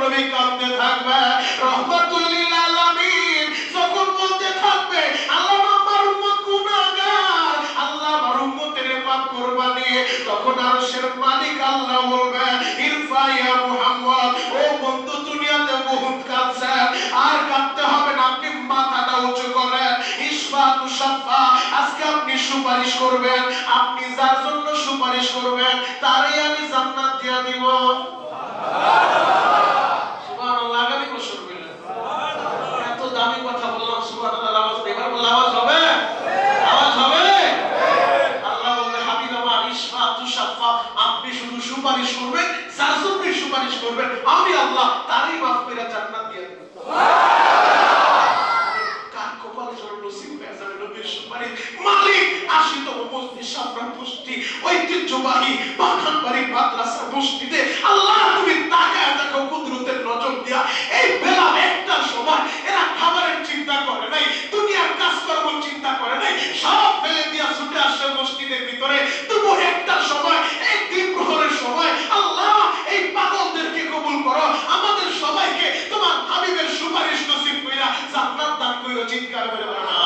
নবী কাঁদতে থাকবে, রহমাতুল্লিল আলামিন যখন বলতে থাকবে আল্লাহ আমার উম্মত গুনাহগার আল্লাহ আমার উম্মতের পাপ কুরবানি, তখন আরশের মালিক আল্লাহ বলবে, ইরফা ইয়া মুহাম্মদ, ও বন্ধু, দুনিয়াতে বহুত কাঁদছে, আর কাঁদতে হবে না, আপনি মাথাটা উঁচু করেন ইসফাতু সাফা আজকে আপনি সুপারিশ করবেন, আপনি যার জন্য সুপারিশ করবেন, তারই আমি জান্নাত দিয়ে দিব। সুপারিশ করবেন সাসুকের সুপারিশ করবেন। আমি আল্লাহ তারই মাফ করে জান্নাত দিয়ে দেব। কার কপালে নসিব হয়ে যাবে নবীর সুপারিশ? মালিক মসজিদ সাবরা পুষ্টি ঐতিহ্যবাহী পাঠানবাড়ির মাদ্রাসা পুষ্টিতে আল্লাহ চিৎকার করে বলো না